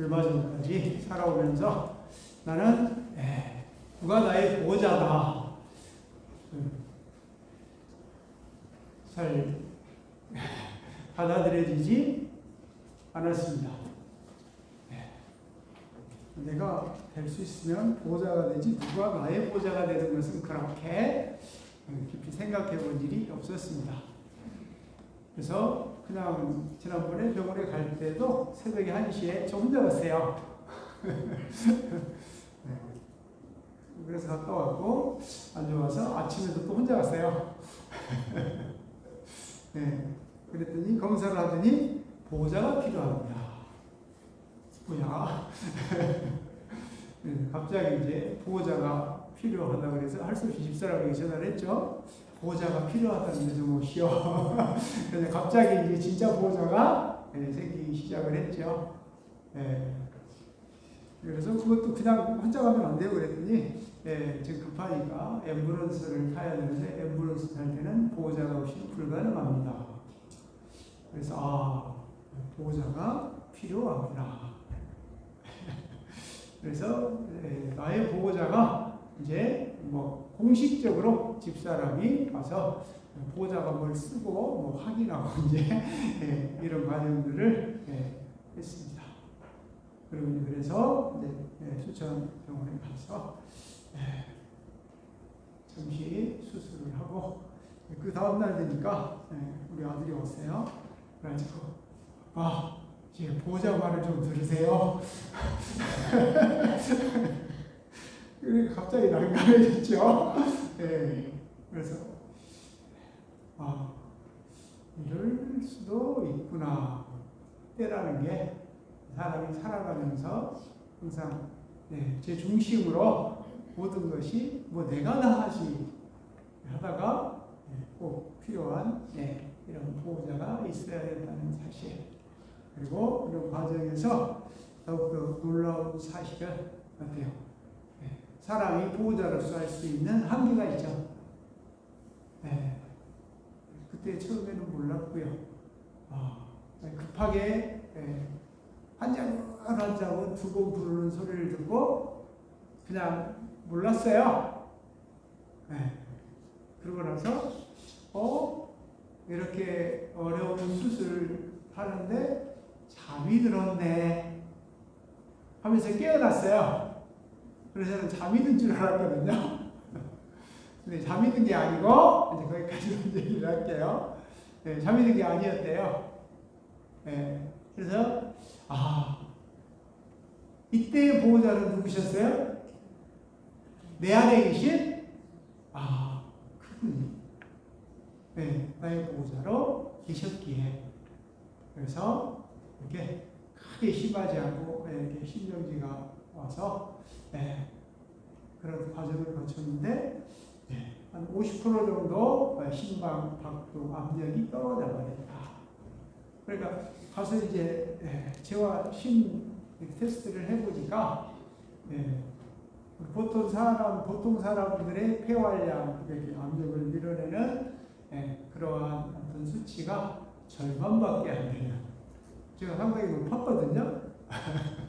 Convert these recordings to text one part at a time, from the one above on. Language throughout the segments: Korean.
얼마 전까지 살아오면서 나는 에, 누가 나의 보호자다. 음, 잘 받아들여지지 않았습니다. 예. 내가 될 수 있으면 보호자가 되지 누가 나의 보호자가 되는 것은 그렇게 깊이 생각해 본 일이 없었습니다. 그래서 그냥 지난번에 병원에 갈 때도 새벽에 1시에 저 혼자 갔어요. 네. 그래서 갔다 왔고 안 좋아서 아침에도 또 혼자 갔어요. 네. 그랬더니 검사를 하더니 보호자가 필요합니다. 뭐야? 네, 갑자기 이제 보호자가 필요하다 그래서 할수 없이 집사람에게 전화를 했죠. 보호자가 필요하다는데 좀 오시오. 그래서 갑자기 이제 진짜 보호자가 네, 생기기 시작을 했죠. 네. 그래서 그것도 그냥 가면 안 돼요. 그랬더니 예, 지금 급하니까 앰뷸런스를 타야 되는데 앰뷸런스 탈 때는 보호자가 없이는 불가능합니다. 그래서 아 보호자가 필요하구나. 그래서 예, 나의 보호자가 이제 뭐 공식적으로 집사람이 와서 보호자가 뭘 쓰고 뭐 확인하고 이제 예, 이런 과정들을 예, 했습니다. 그리고 그래서 예, 수천 병원에 가서 예, 잠시 수술을 하고 그 다음 날 되니까 예, 우리 아들이 왔어요. 그래가지고 아 이제 보호자 말을 좀 들으세요. 갑자기 난감해졌죠. 예, 그래서 아 이럴 수도 있구나. 때라는 게 사람이 살아가면서 항상 네, 제 중심으로 모든 것이 뭐 내가 다 하지 하다가 네, 꼭 필요한 네, 이런 보호자가 있어야 된다는 사실 그리고 이런 과정에서 더욱더 놀라운 사실을 같아요. 네, 사람이 보호자로서 할 수 있는 한계가 있죠. 네, 그때 처음에는 몰랐고요. 아, 급하게 네, 한 장은 한 장은 두 번 부르는 소리를 듣고 그냥 몰랐어요. 네. 그러고 나서 어 이렇게 어려운 수술을 하는데 잠이 들었네 하면서 깨어났어요. 그래서 저는 잠이 든 줄 알았거든요. 근데 잠이 든 게 아니고 이제 거기까지 얘기를 할게요. 네, 잠이 든 게 아니었대요. 네, 그래서 아 이때의 보호자는 누구셨어요? 내 안에 계신 아 그분이 네, 나의 보호자로 계셨기에 그래서 이렇게 크게 심하지 않고 이렇게 심정지가 와서 네, 그런 과정을 거쳤는데 네, 한50% 정도 심방 박도 압력이 떨어져 버렸다. 그러니까 가서 이제 네, 재화 심 테스트를 해보니까 네, 보통 사람 보통 사람들의 폐활량 압력을 밀어내는 예, 그러한 어떤 수치가 절반밖에 안 돼요. 제가 상당히 높았거든요.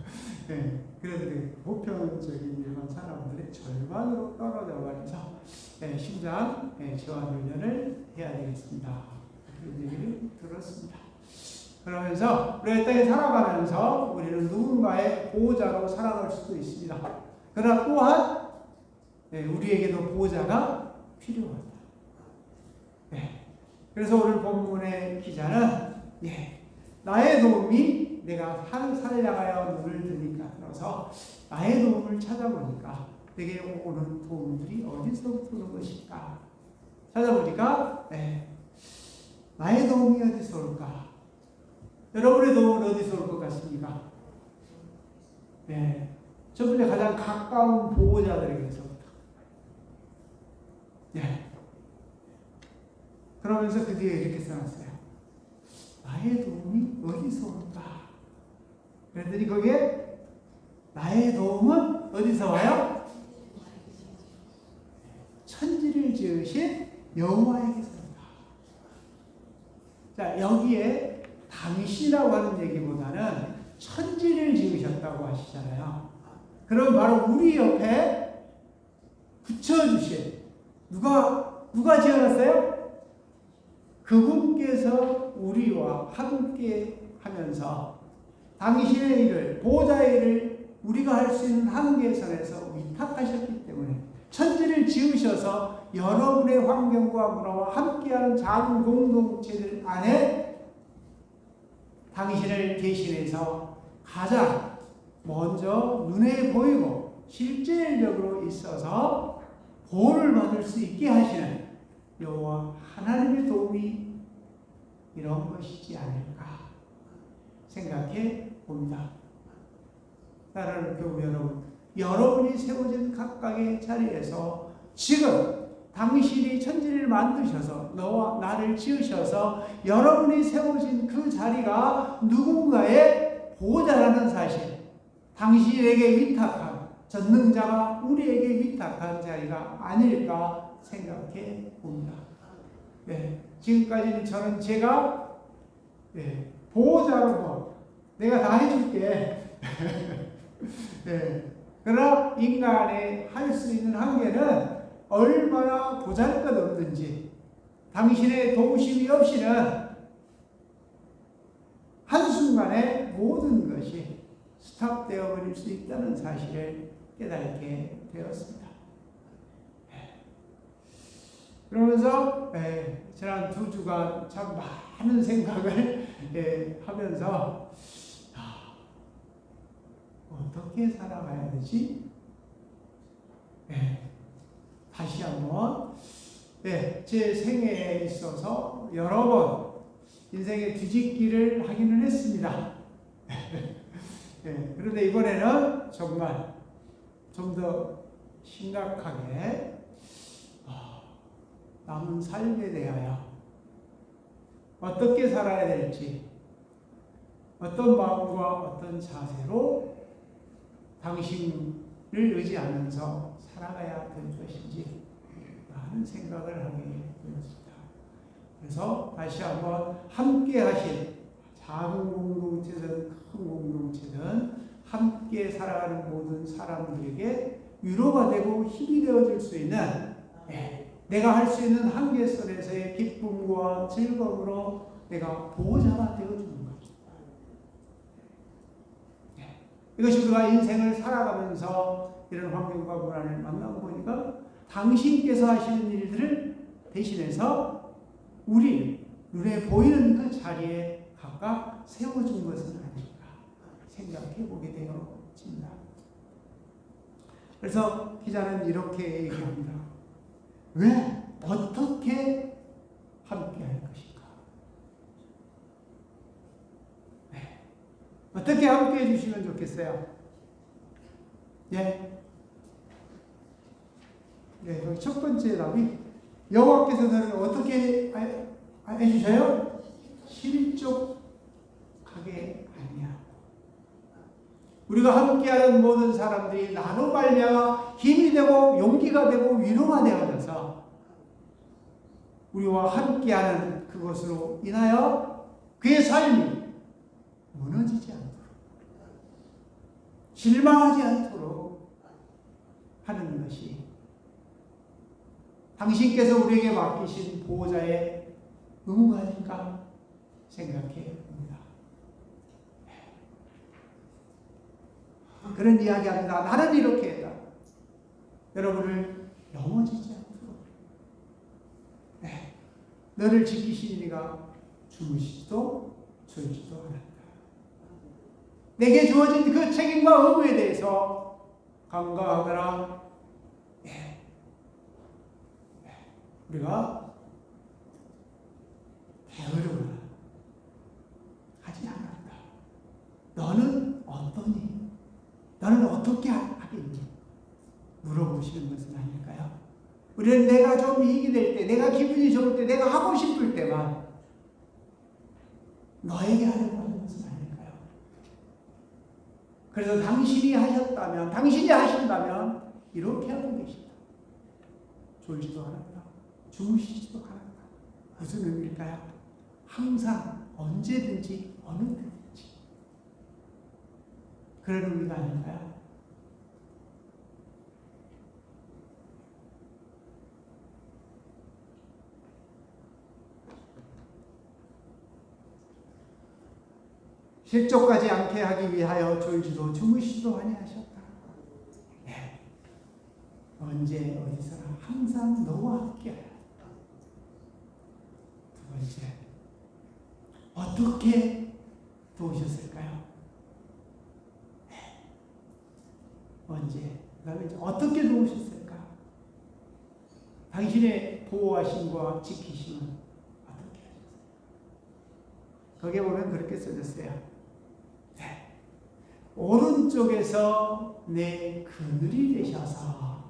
예, 그런데 보편적인 일반 사람들의 절반으로 떨어져 버려서 예, 심장 예, 저하 훈련을 해야 되겠습니다. 그런 얘기를 들었습니다. 그러면서 우리가 이 땅에 살아가면서 우리는 누군가의 보호자로 살아갈 수도 있습니다. 그러나 또한 네, 우리에게도 보호자가 필요하다. 네. 그래서 오늘 본문의 기자는 예, 나의 도움이 내가 산 살려가야 눈을 드니까 들어서 나의 도움을 찾아보니까 내게 오는 도움들이 어디서부터 오는 것일까? 찾아보니까 네, 나의 도움이 어디서 올까? 여러분의 도움은 어디서 올 것 같습니까? 네. 첫 번째 가장 가까운 보호자들에게서부터. 예. 그러면서 그 뒤에 이렇게 써놨어요. 나의 도움이 어디서 올까? 그랬더니 거기에 나의 도움은 어디서 와요? 천지를 지으신 여호와에게서 온다. 자 여기에 당신이라고 하는 얘기보다는 천지를 지으셨다고 하시잖아요. 그럼 바로 우리 옆에 붙여주신 누가 누가 지어놨어요? 그분께서 우리와 함께 하면서 당신의 일을 보호자의 일을 우리가 할 수 있는 한계선에서 위탁하셨기 때문에 천지를 지으셔서 여러분의 환경과 문화와 함께하는 작은 공동체들 안에 당신을 대신해서 가장 먼저 눈에 보이고 실질적으로 있어서 보호를 받을 수 있게 하시는 여호와 하나님의 도움이 이런 것이지 않을까 생각해 봅니다. 사랑하는 교우 여러분, 여러분이 세워진 각각의 자리에서 지금 당신이 천지를 만드셔서 너와 나를 지으셔서 여러분이 세워진 그 자리가 누군가의 보호자라는 사실, 당신에게 위탁한 전능자가 우리에게 위탁한 자리가 아닐까 생각해 봅니다. 네, 지금까지는 저는 제가 네, 보호자로 내가 다 해줄게. 네, 그러나 인간의 할 수 있는 한계는 얼마나 보잘것 없든지 당신의 도우심이 없이는 한순간에 모든 것이 스탑되어 버릴 수 있다는 사실을 깨닫게 되었습니다. 그러면서 예, 지난 두 주간 참 많은 생각을 예, 하면서 아, 어떻게 살아가야 되지? 예, 다시 한번 예, 제 생애에 있어서 여러 번 인생의 뒤집기를 하기는 했습니다. 예, 그런데 이번에는 정말 좀 더 심각하게 남은 삶에 대하여 어떻게 살아야 될지, 어떤 마음과 어떤 자세로 당신을 의지하면서 살아가야 될 것인지 많은 생각을 하게 되었습니다. 그래서 다시 한번 함께 하신 작은 공동체든 큰 공동체든 함께 살아가는 모든 사람들에게 위로가 되고 힘이 되어줄 수 있는 내가 할 수 있는 한계 선에서의 기쁨과 즐거움으로 내가 보호자가 거죠. 네. 이것이 우리가 인생을 살아가면서 이런 환경과 불안을 만나고 보니까 당신께서 하시는 일들을 대신해서 우리 눈에 보이는 그 자리에 각각 세워준 것은 아닐까 생각해 보게 되어집니다. 그래서 기자는 이렇게 얘기합니다. 왜? 어떻게 함께 할 것인가? 네. 어떻게 함께 해주시면 좋겠어요? 예. 네, 첫 번째 답이 여호와께서는 어떻게 해주셔요? 실족하게 아니야. 우리가 함께하는 모든 사람들이 나로 말미암아 힘이 되고 용기가 되고 위로가 되어져서 우리와 함께하는 그것으로 인하여 그의 삶이 무너지지 않도록 실망하지 않도록 하는 것이 당신께서 우리에게 맡기신 보호자의 의무가 아닐까 생각해 그런 이야기 합니다. 나는 이렇게 했다. 여러분을 넘어지지 않도록. 네. 너를 지키신 이가 주무시지도 졸지도 않았다. 내게 주어진 그 책임과 의무에 대해서 간과하거나 네. 네. 우리가 게으르거나 하지 않았다. 너는 어떠니? 너는 어떻게 하겠니? 물어보시는 것은 아닐까요? 우리는 내가 좀 이익이 될 때, 내가 기분이 좋을 때, 내가 하고 싶을 때만 너에게 하는? 그래서 당신이 하셨다면, 당신이 하신다면 이렇게 하고 계시다. 졸지도 않았다. 주무시지도 않았다. 무슨 의미일까요? 항상 언제든지 어느 때 그런 의미가 아닐까요? 실족하지 않게 하기 위하여 졸지도 주무시도 아니하셨다. 네. 언제 어디서나 항상 너와 함께하여. 두 번째, 어떻게 도우셨을까요? 네. 언제, 그다음에 어떻게 도우셨을까? 당신의 보호하심과 지키심은 어떻게 하셨어요? 거기에 보면 그렇게 써졌어요. 네. 오른쪽에서 내 그늘이 되셔서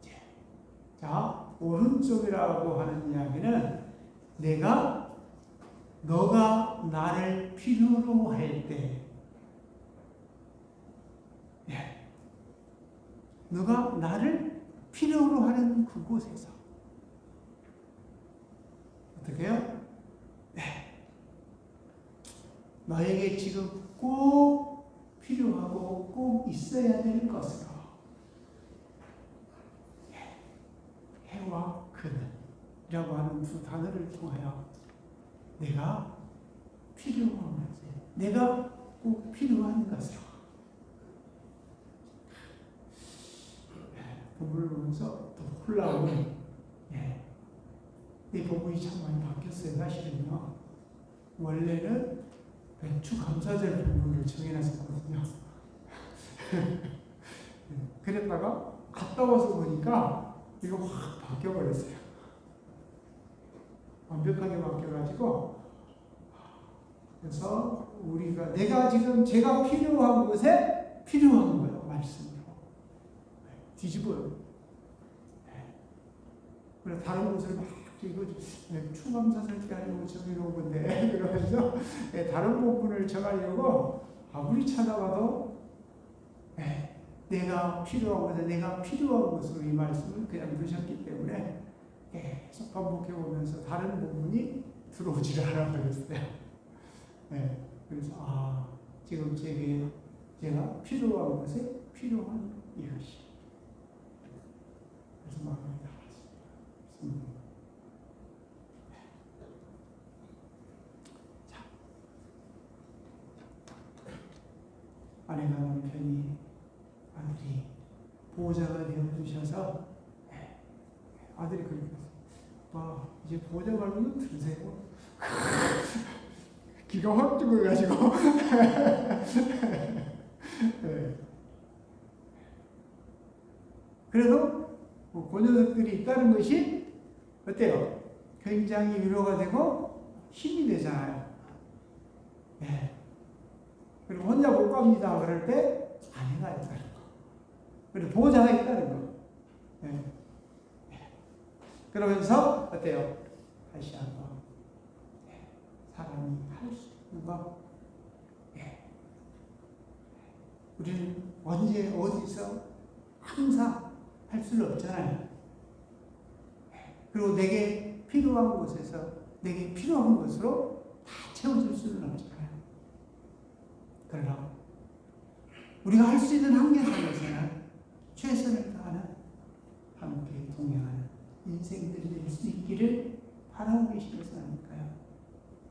이제, 자 오른쪽이라고 하는 이야기는 내가 너가 나를 필요로 할때 예. 너가 나를 필요로 하는 그곳에서 어떻게 해요? 너에게 지금 꼭 필요하고 꼭 있어야 될 것으로. 해와 그늘이라고 하는 두 단어를 통하여 내가 필요한 내가 꼭 필요한 것으로. 본문을 보면서 또 훌라오는 예, 이 본문이 참 많이 바뀌었어요. 사실은요. 원래는 배추 감사절 부분을 정해놨었거든요. 그랬다가 갔다 와서 보니까 이거 확 바뀌어버렸어요. 완벽하게 바뀌어가지고 그래서 우리가 내가 지금 제가 필요한 곳에 필요한 거예요 말씀으로 뒤집어요. 그래서 다른 곳을 막 이거 추감사절 때 아니고 정해놓은 건데 그러면서 예, 다른 부분을 정하려고 아무리 찾아봐도 예, 내가 필요한 곳에 내가 필요한 곳으로 이 말씀을 그냥 두셨기 때문에 계속 반복해 보면서 다른 부분이 들어오질 않아 버렸어요. 예, 그래서 아 지금 제게 제가 필요한 곳에 필요한 이것이 그래서 마음이 달았습니다. 아내가 남편이 아들이 보호자가 되어 주셔서 네, 아들이 그렇게 와 이제 보호자 말고는 들으세요. 기가 확 죽어가지고 네. 그래도 뭐 고녀들이 있다는 것이 어때요? 굉장히 위로가 되고 힘이 되잖아요. 네. 그리고 혼자 못 갑니다. 그럴 때 아내가 있다는 거. 그리고 보호자가 있다는 거. 네. 그러면서 어때요? 다시 한번 네. 사람이 할 수 있는 거. 네. 우리는 언제 어디서 항상 할 수는 없잖아요. 그리고 내게 필요한 곳에서 내게 필요한 것으로 다 채워줄 수는 없잖아요. 그러나 우리가 할 수 있는 한계 속에서는 최선을 다하는 함께 동행하는 인생들이 될 수 있기를 바라고 것은 아닐까요?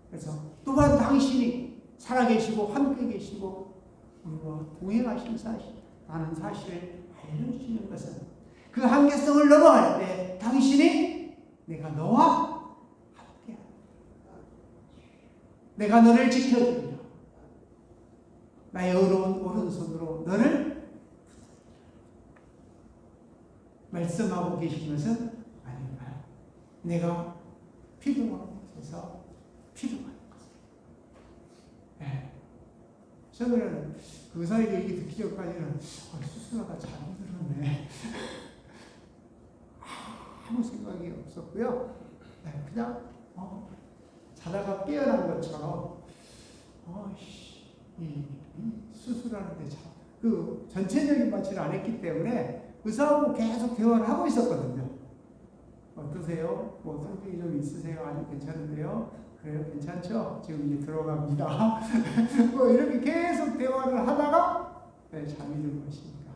그래서 또한 당신이 살아계시고 함께 계시고 우리와 동행하신 사실, 라는 사실을 알려주시는 것은 그 한계성을 넘어갈 때 당신이 내가 너와 함께 내가 너를 지켜주리라. 나의 어려운 오른손으로 너를 말씀하고 계신 것은 아닌가요? 내가 필요한 곳에서 필요한 것. 네. 저는 그 의사의 얘기 듣기 전까지는 아, 수술하다 잘못 들었네. 아무 생각이 없었고요. 네, 그냥 어, 자다가 깨어난 것처럼 어, 이, 이 수술하는데 참, 그 전체적인 마취를 안 했기 때문에 의사하고 계속 대화를 하고 있었거든요. 어떠세요? 뭐 통증이 좀 있으세요? 아니 괜찮은데요? 그래요? 괜찮죠? 지금 이제 들어갑니다. 뭐 이렇게 계속 대화를 하다가 네, 잠이 든 것입니다.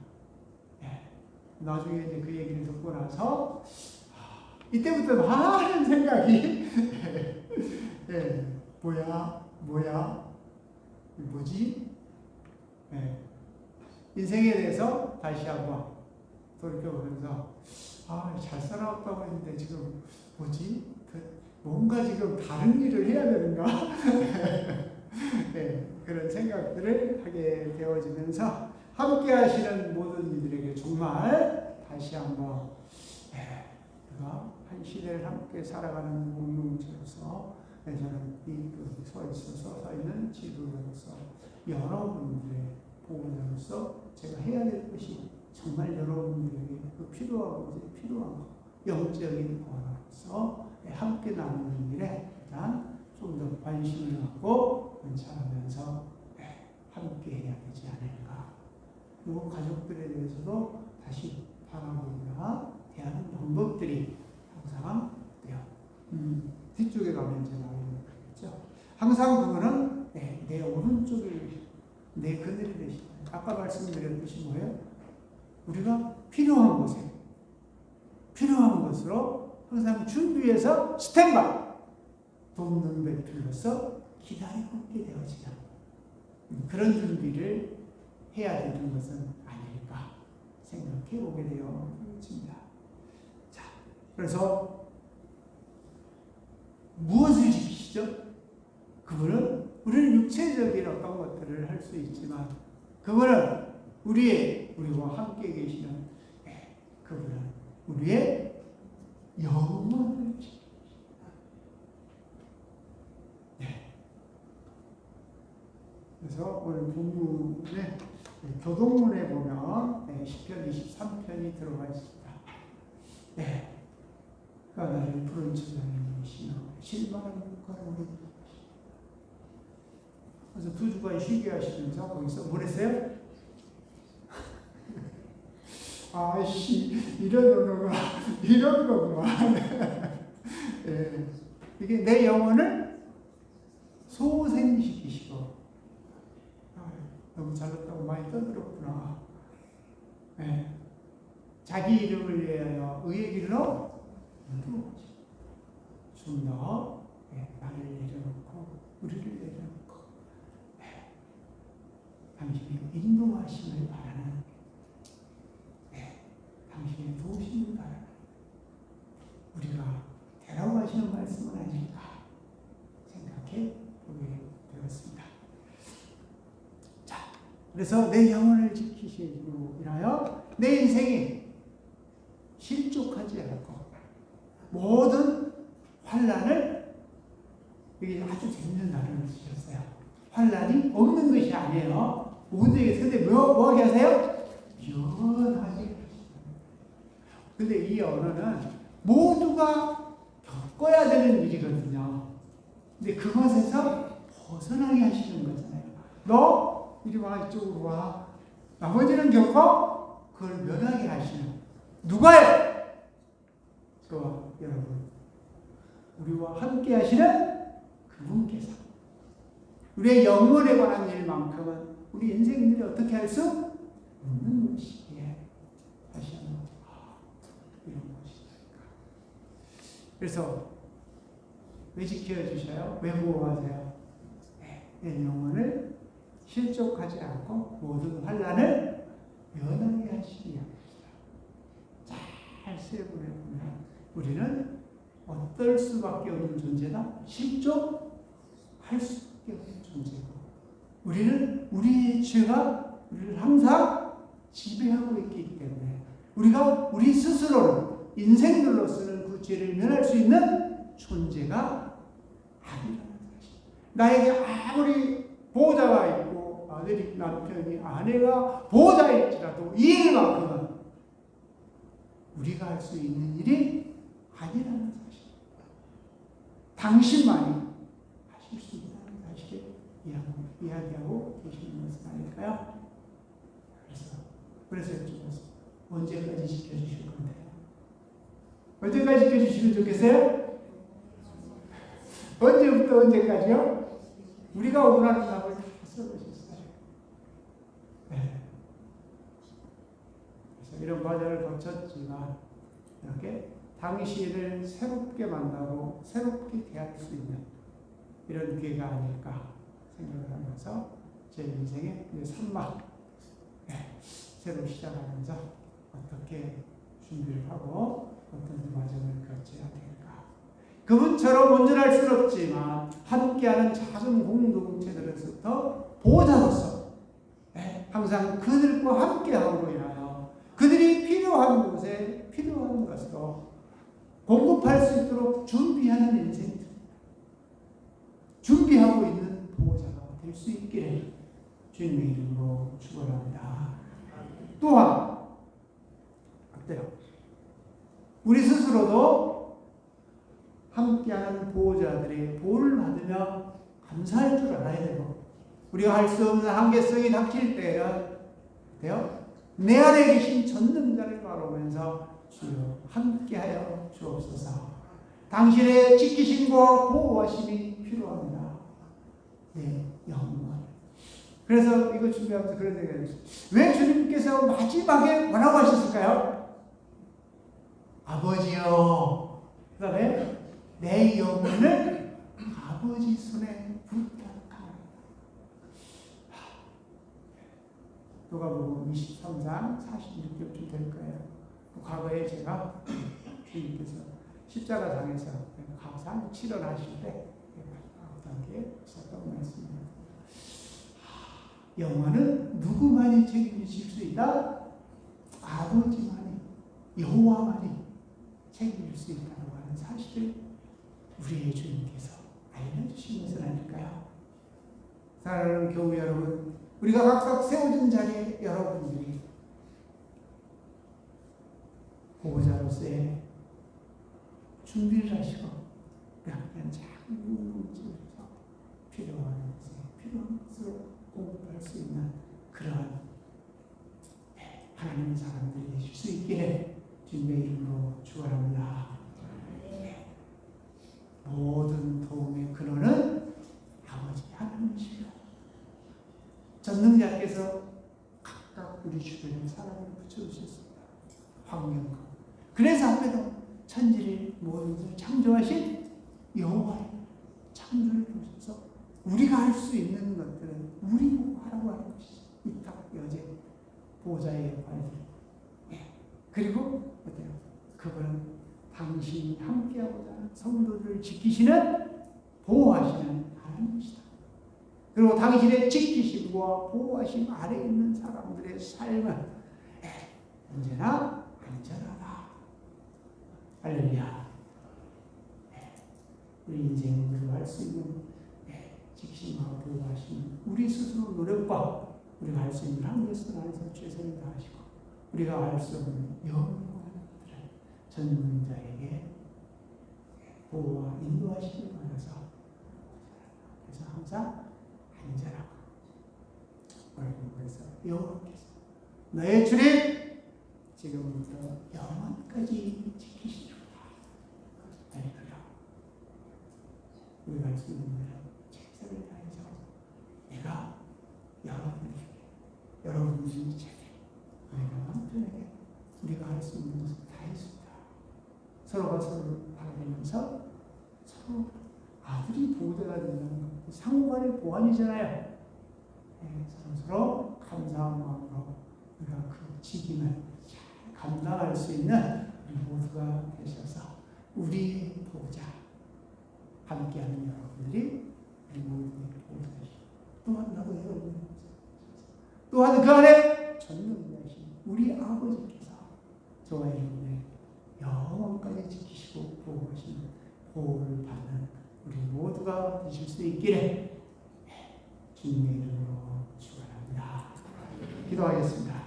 네. 나중에 이제 그 얘기를 듣고 나서 아, 이때부터 많은 생각이 네, 뭐야 뭐야 뭐지? 네. 인생에 대해서 다시 한번 돌이켜보면서 아, 잘 살아왔다고 했는데 지금 뭐지? 그 뭔가 지금 다른 일을 해야 되는가? 네, 그런 생각들을 하게 되어지면서 함께 하시는 모든 이들에게 정말 다시 한번 네, 우리가 한 시대를 함께 살아가는 공동체로서 네, 저는 이서 있어서 서 있는 지도자로서 여러분들의 보호자로서 제가 해야 될 것이 정말 여러분들에게 그 필요하고 필요한 거, 영적인 거로서 함께 나누는 일에 일단 좀 더 관심을 갖고 연차하면서 함께 해야 되지 않을까. 그리고 가족들에 대해서도 다시 바라보거나 대하는 방법들이 항상 돼요. 음, 뒤쪽에 가면 제가 그랬죠. 항상 그거는 네, 내 오른쪽을 내 그늘이 되시 아까 말씀드렸듯이 뭐예요? 우리가 필요한 곳에 필요한 것으로 항상 준비해서 스탠바이 돕는 배틀로서 기다리고 있게 되어지는 그런 준비를 해야 되는 것은 아닐까 생각해 보게 되어집니다. 자, 그래서 무엇을 지키시죠? 그분은 우리는 육체적인 어떤 것들을 할 수 있지만 그분은 우리의 우리와 함께 계시는 예, 그분은 우리의 영혼을 지키십니다. 네. 그래서 오늘 본문에 교동문에 보면 네, 10편 23편이 들어가 있습니다. 네. 나를 푸른 천장이시여 실망한 것과는 그래서 두 주간 쉬게 하시면서 거기서 뭘 했어요? 아씨 이런 거구나 이런 거구만. 예, 이게 내 영혼을 소생시키시고. 아, 너무 잘났다고 많이 떠들었구나. 예, 자기 이름을 위하여 의의 길로 좀더 예, 나를 내려놓고 우리를 내려놓고. 예, 당신의 인도하심을 바라는 당신의 도우심을 바라는 우리가 데려가시는 말씀은 아닐까 생각해 보게 되었습니다. 자, 그래서 내 영혼을 지키시기로 인하여 내 인생이 실족하지 않고 모든 환란을 여기 아주 재밌는 단어를 쓰셨어요. 환란이 없는 것이 아니에요. 모두에게 근데 뭐, 뭐 하세요? 연하게 근데 이 언어는 모두가 겪어야 되는 일이거든요. 근데 그것에서 벗어나게 하시는 거잖아요. 너 이리 와 이쪽으로 와. 나머지는 겪어 그걸 면하게 하시는 누가요? 저와 여러분 우리와 함께 하시는 그분께서 우리의 영혼에 관한 일만큼은 우리 인생들이 어떻게 할 수 없는 것이기에 다시 한번 이런 것이니까. 그래서 왜 지켜주셔요? 왜 보호하세요? 네, 내 영혼을 실족하지 않고 모든 환란을 면하게 하시기 위함이다. 잘 세분해 보면 우리는 어떨 수밖에 없는 존재다? 실족할 수밖에 없는 존재고 우리는 우리의 죄가 우리를 항상 지배하고 있기 때문에 우리가 우리 스스로를 인생들로서는 그 죄를 면할 수 있는 존재가 아니라는 사실. 나에게 아무리 보호자가 있고 아들이 남편이 아내가 보호자일지라도 이 일만큼은 우리가 할 수 있는 일이 아니라는 사실. 당신만이 하실 수 있다는 사실을 이야기하고 계시는 것은 아닐까요? 그래서 그래서 여쭤봤습니다. 언제까지 지켜주실 건데요? 언제까지 지켜주시면 좋겠어요? 언제부터 언제까지요? 우리가 원하는 답을 다 써보셨어요. 네. 그래서 이런 과정을 거쳤지만 이렇게 당신을 새롭게 만나고 새롭게 대할 수 있는 이런 기회가 아닐까 생각을 하면서 제 인생의 산막 네, 새로 시작하면서 어떻게 준비를 하고 어떤 과정을 거쳐야 될까. 그분처럼 온전할 수는 없지만 함께하는 작은 공동체들로부터 보호자로서 네, 항상 그들과 함께하고 인하여 그들이 필요한 곳에 필요한 것으로 공급할 수 있도록 준비하는 인생 준비하고 있는 될 수 있기를 주님의 이름으로 축원합니다. 또한 어때요? 우리 스스로도 함께하는 보호자들의 보호를 받으며 감사할 줄 알아야 되고 우리가 할 수 없는 한계성이 닥칠 때는 어때요? 내 안에 계신 전능자를 바라보면서 주여 함께하여 주옵소서. 당신의 지키심과 보호하심이 필요합니다. 네. 그래서 이거 준비하면서 그런 생각이 들었어요. 왜 주님께서 마지막에 뭐라고 하셨을까요? 아버지요. 그 다음에 내 영혼을 아버지 손에 부탁하라. 누가복음 23장 46절쯤 될 거예요. 그 과거에 제가 주님께서 십자가 장에서 가상 치료하실 때 어떤 게 있었던 말씀입니다. 영화는 누구만이 책임질 수 있다? 아버지만이 여호와만이 책임질 수 있다고 하는 사실을 우리의 주님께서 알려주신 것은 아닐까요? 사랑하는 교우 여러분, 우리가 각각 세워진 자리에 여러분들이 보호자로서의 준비를 하시고 그냥 작은 집에서 필요한 것에 필요한 것으로 공급할 수 있는 그러한 하나님의 사람들이 되실 수 있기를 주님의 이름으로 축원합니다. 모든 도움의 근원은 아버지 하나님이십니다. 전능자께서 각각 우리 주변에 사람을 붙여주셨습니다. 환경과 그래서 앞에도 천지를 모든 것을 창조하신 여호와의 창조를 보셔서 우리가 할 수 있는 것들은 우리 하라고 하는 것이죠. 이탁 여제 보호자의 역할들. 예. 그리고? 그분은 당신이 함께하고자 하는 성도들을 지키시는 보호하시는 하나님이시다. 그리고 당신의 지키심과 보호하심 아래 있는 사람들의 삶은 예, 언제나 안전하다. 할렐루야. 예, 우리 인생을 할수 있는 예, 지키심과 보호하심 우리 스스로 노력과 우리가 할 수 있는 한계 선 안에서 최선을 다하시고 우리가 할 수 없는 것들을 전문 자에게 보호와 인도하시기 바라서 그래서 항상 안전하고 얼굴에서 여호와께서 너의 주님 지금부터 영원까지 지키시리라 우리가 할수 있는 최선을 다해서 내가 여러분에게 여러분이 제게 우리가 남편에게 우리가 할 수 있는 것을. 서로가 서로를 바라보면서 서로 아들이 보호자가 된다는 것 상호간의 보완이잖아요. 네, 서로 서로 감사한 마음으로 우리가 그 직임을 잘 감당할 수 있는 모두가 되셔서 우리 보호자 함께하는 여러분들이 우리 모두의 보호자이시고 또한 나도 여러분 또한 그 안에 전능자이신 우리 아버지께서 저와 여러분 의 영원까지 지키시고 보호하시는 보호를 받는 우리 모두가 되실 수 있기를 주님의 이름으로 축원합니다. 기도하겠습니다.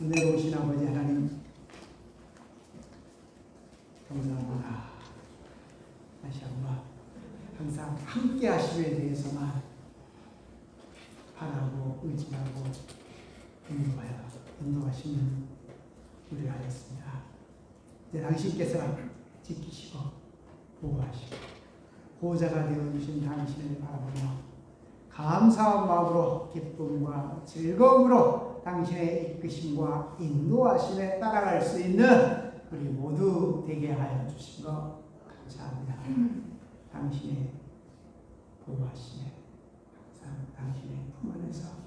은혜로우신 아버지 하나님 감사합니다. 다시 한번 항상 함께 하심에 대해서만 바라고 의지하고 인도하여 인도하시는 우려하였습니다. 이제 당신께서 지키시고 보호하시고 보호자가 되어주신 당신을 바라보며 감사한 마음으로 기쁨과 즐거움으로 당신의 이끄심과 인도하심에 따라갈 수 있는 우리 모두 되게 하여 주신 것 감사합니다. 당신의 보호하심에 항상 당신의 품 안에서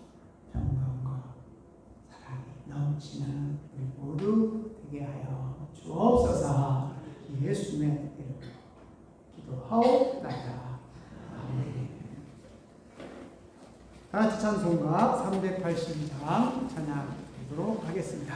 나오시는 우리 모두 되게 하여 주옵소서 예수님의 이름으로 기도하옵나이다. 아멘. 다 같이 찬송가 382장 찬양 드리도록 하겠습니다.